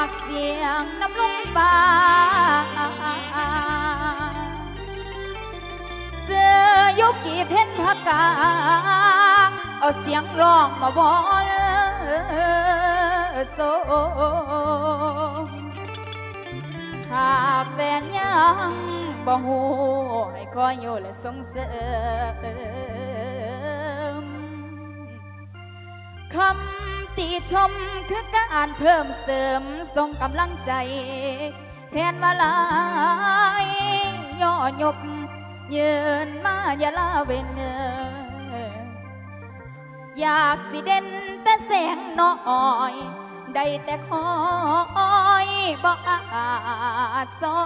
ากเสียงน้ำลงป่าเสือยุกีเพ่นพกาเอาเสียงร้องมาบอลโซถ้าแฟนยังบ่หูให้คอยอยู่และสงเสริมคำ ติชมคือการเพิ่มเสริมส่งกำลังใจ แทนมาลายย่อยกยืนมาอย่าลาเวนเออยากสิเด่นแต่แสงน้อยได้แต่คอยบอกอาสอ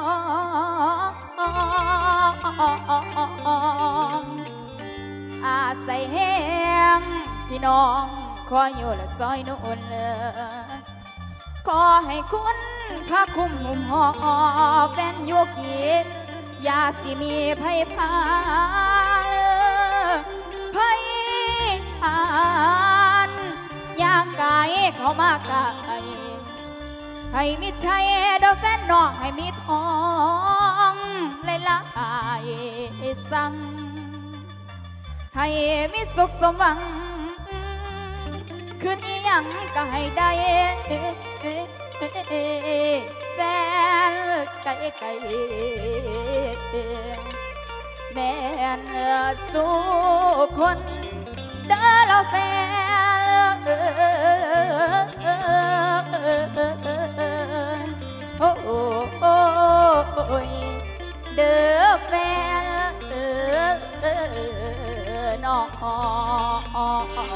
งอาศัยแห้งพี่น้อง คอยอยู่ละซอยนุ่นเลยขอให้คุณพาคุ้มหุ่มหอแฟนโยกีอย่าสิมีภัยพานภัยพานย่างกายเขามากไกให้มิใช่ดอกแฟนน้องให้มีทองหลายสั่งให้มีสุขสมหวัง คืนยังก็ให้ได้แฟนไก่ไก่แม่นสู้คนเด้อเราแฟนโอ้ยเด้อแฟนน้อง